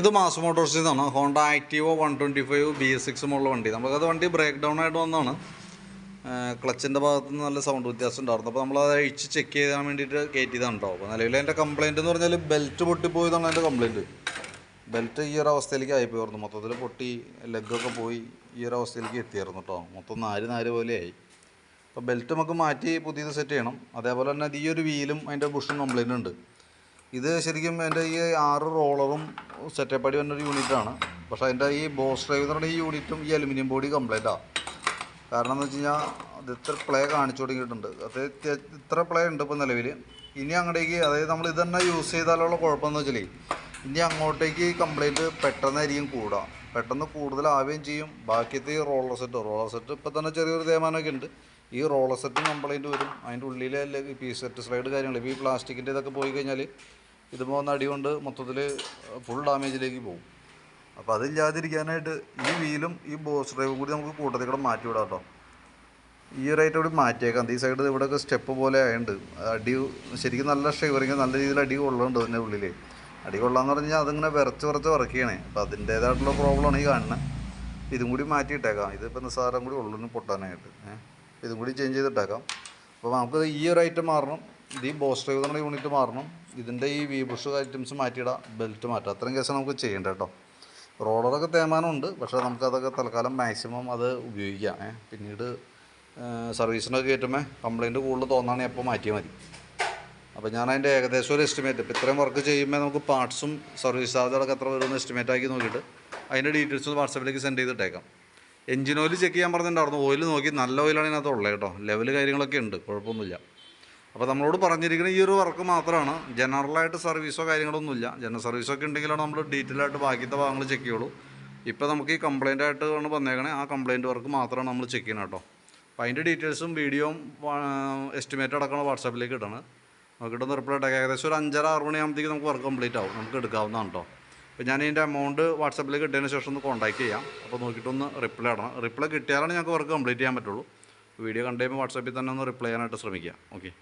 ഇത് മാസ് മോട്ടോഴ്സിൽ നിന്നാണ് Honda ആക്റ്റീവോ one twenty five B S സിക്സും ഉള്ള വണ്ടി. നമുക്കത് വണ്ടി ബ്രേക്ക് ഡൗൺ ആയിട്ട് വന്നതാണ്. ക്ലച്ചിന്റെ ഭാഗത്ത് നിന്ന് നല്ല സൗണ്ട് വ്യത്യാസം ഉണ്ടായിരുന്നു. അപ്പോൾ നമ്മളത് അഴിച്ച് ചെക്ക് ചെയ്യാൻ വേണ്ടിയിട്ട് കയറ്റിയതാണ് കേട്ടോ അപ്പോൾ നിലവിൽ എന്റെ കംപ്ലയിന്റ് എന്ന് പറഞ്ഞാൽ ബെൽറ്റ് പൊട്ടിപ്പോയതാണ് എന്റെ കംപ്ലയിന്റ് ബെൽറ്റ് ഈ ഒരു അവസ്ഥയിലേക്ക് ആയിപ്പോയിരുന്നു. മൊത്തത്തിൽ പൊട്ടി ലെഗൊക്കെ പോയി ഈ ഒരു അവസ്ഥയിലേക്ക് എത്തിയായിരുന്നു കേട്ടോ മൊത്തം നാല് നാല് പോലെയായി അപ്പോൾ ബെൽറ്റ് നമുക്ക് മാറ്റി പുതിയത് സെറ്റ് ചെയ്യണം. അതേപോലെ തന്നെ ഈ ഒരു വീലും അതിന്റെ ബുഷും കംപ്ലയിന്റ് ഉണ്ട്. ഇത് ശരിക്കും എന്റെ ഈ ആറ് റോളറും സെറ്റപ്പ് അടി വന്നൊരു യൂണിറ്റാണ് പക്ഷേ അതിന്റെ ഈ ബോസ് ഡ്രൈവ് ഈ യൂണിറ്റും ഈ അലുമിനിയം ബോഡി കംപ്ലൈന്റാണ് കാരണം എന്ന് വെച്ച് കഴിഞ്ഞാൽ അത് ഇത്ര പ്ലേ കാണിച്ചു തുടങ്ങിയിട്ടുണ്ട്. അത് ഇത്ര പ്ലേ ഉണ്ട് ഇപ്പോൾ നിലവിൽ ഇനി അങ്ങോട്ടേക്ക് അതായത് നമ്മൾ ഇത് തന്നെ യൂസ് ചെയ്താലുള്ള കുഴപ്പമെന്ന് വെച്ചാൽ ഇനി അങ്ങോട്ടേക്ക് കംപ്ലൈന്റ് പെട്ടെന്നായിരിക്കും കൂടുക. പെട്ടെന്ന് കൂടുതലാവുകയും ചെയ്യും. ബാക്കിയത്തെ ഈ റോളർ സെറ്റ് റോളർ സെറ്റ് ഇപ്പോൾ തന്നെ ചെറിയൊരു തേമാനമൊക്കെ ഉണ്ട്. ഈ റോളർ സെറ്റ് കംപ്ലൈന്റ് വരും. അതിന്റെ ഉള്ളിലെ അല്ലെങ്കിൽ പി സെറ്റ് സ്ലൈഡ് കാര്യങ്ങൾ ഇപ്പോൾ ഈ പ്ലാസ്റ്റിക്കിന്റെ ഇതൊക്കെ പോയി കഴിഞ്ഞാൽ ഇതുമ്പോൾ അടി കൊണ്ട് മൊത്തത്തിൽ ഫുൾ ഡാമേജിലേക്ക് പോകും. അപ്പോൾ അതില്ലാതിരിക്കാനായിട്ട് ഈ വീലും ഈ ബോസ് ഡ്രൈവും കൂടി നമുക്ക് കൂട്ടത്തിൽ കൂടെ മാറ്റി വിടാം കേട്ടോ. ഈ ഒരായിട്ട് കൂടി മാറ്റിയേക്കാം. ഈ സൈഡ് ഇവിടെയൊക്കെ സ്റ്റെപ്പ് പോലെ ആയതുകൊണ്ട് അടി ശരിക്കും നല്ല ഷെവറിങ് നല്ല രീതിയിൽ അടി കൊള്ളുന്നുണ്ട് അതിന്റെ ഉള്ളിൽ അടി കൊള്ളാന്ന് പറഞ്ഞാൽ അതിങ്ങനെ വിറച്ച് വിറച്ച് വിറക്കുകയാണ് അപ്പോൾ അതിന്റേതായിട്ടുള്ള പ്രോബ്ലമാണ് ഈ കാണുന്നത് ഇതും കൂടി മാറ്റിയിട്ടേക്കാം. ഇതിപ്പോൾ നിസ്സാരം കൂടി ഉള്ളു പൊട്ടാനായിട്ട്. ഏഹ്? ഇതും കൂടി ചേഞ്ച് ചെയ്തിട്ടേക്കാം. അപ്പോൾ നമുക്ക് ഈ ഒരു ഐറ്റം മാറണം. ഇത് ഈ ബോസ് ഡ്രൈവ് എന്നുള്ള യൂണിറ്റ് മാറണം. ഇതിന്റെ ഈ വി ബുഷ് ഐറ്റംസ് മാറ്റിയിടാം ബെൽറ്റ് മാറ്റാം. അത്രയും കേസ് നമുക്ക് ചെയ്യേണ്ട കേട്ടോ. റോളറൊക്കെ തേമാനമുണ്ട് പക്ഷേ നമുക്കതൊക്കെ തൽക്കാലം മാക്സിമം അത് ഉപയോഗിക്കാം. പിന്നീട് സർവീസിനൊക്കെ കയറ്റുമ്പോൾ കംപ്ലയിന്റ് കൂടുതൽ തോന്നാണെങ്കിൽ അപ്പോൾ മാറ്റിയാൽ മതി. അപ്പോൾ ഞാൻ അതിന്റെ ഏകദേശം ഒരു എസ്റ്റിമേറ്റ് ഇപ്പോൾ ഇത്രയും വർക്ക് ചെയ്യുമ്പോൾ നമുക്ക് പാർട്സും സർവീസ് ചാർജുകളൊക്കെ എത്ര വരുമെന്ന് എസ്റ്റിമേറ്റ് ആക്കി നോക്കിയിട്ട് അതിന്റെ ഡീറ്റെയിൽസ് വാട്സപ്പിലേക്ക് സെൻഡ് ചെയ്തിട്ടേക്കാം. എഞ്ചിൻ ഓയിൽ ചെക്ക് ചെയ്യാൻ പറഞ്ഞിട്ടുണ്ടായിരുന്നു ഓയിൽ നോക്കി നല്ല ഓയിലാണ് ഇതിനകത്ത് ഉള്ളത് കേട്ടോ. ലെവൽ കാര്യങ്ങളൊക്കെ ഉണ്ട്. കുഴപ്പമൊന്നുമില്ല. അപ്പോൾ നമ്മളോട് പറഞ്ഞിരിക്കുന്ന ഈ ഒരു വർക്ക് മാത്രമാണ്. ജനറലായിട്ട് സർവീസോ കാര്യങ്ങളൊന്നുമില്ല ജനറൽ സർവീസൊക്കെ ഉണ്ടെങ്കിലാണ് നമ്മൾ ഡീറ്റെയിൽ ആയിട്ട് ബാക്കിയത്തെ ഭാഗങ്ങൾ ചെക്ക് ചെയ്യുള്ളൂ. ഇപ്പോൾ നമുക്ക് ഈ കംപ്ലയിന്റ് ആയിട്ട് ആണ് വന്നേക്കണേ. ആ കംപ്ലയിന്റ് വർക്ക് മാത്രമാണ് നമ്മൾ ചെക്ക് ചെയ്യണം കേട്ടോ. അപ്പോൾ അതിന്റെ ഡീറ്റെയിൽസും വീഡിയോയും എസ്റ്റിമേറ്റ് അടക്കണ വാട്സാപ്പിലേക്ക് ഇടണം. നമുക്ക് നോക്കിയിട്ടൊന്ന് റിപ്ലൈ ഇട്ടേക്കാം. ഏകദേശം ഒരു അഞ്ചര ആറ് മണിയാകുമ്പോഴത്തേക്ക് നമുക്ക് വർക്ക് കംപ്ലീറ്റ് ആവും. നമുക്ക് എടുക്കാവുന്നതാണ് കേട്ടോ. അപ്പോൾ ഞാൻ ഇതിന്റെ എമൗണ്ട് വാട്സപ്പിൽ കിട്ടിയതിന് ശേഷം ഒന്ന് കോൺടാക്ട് ചെയ്യാം. അപ്പോൾ നോക്കിയിട്ടൊന്ന് റിപ്ലൈ ഇടണം. റിപ്ലൈ കിട്ടിയാലാണ് ഞങ്ങൾക്ക് വർക്ക് കംപ്ലീറ്റ് ചെയ്യാൻ പറ്റുള്ളൂ. വീഡിയോ കണ്ടു കഴിയുമ്പോൾ വാട്സപ്പിൽ തന്നെ ഒന്ന് റിപ്ലൈ ചെയ്യാനായിട്ട് ശ്രമിക്കുക. ഓക്കെ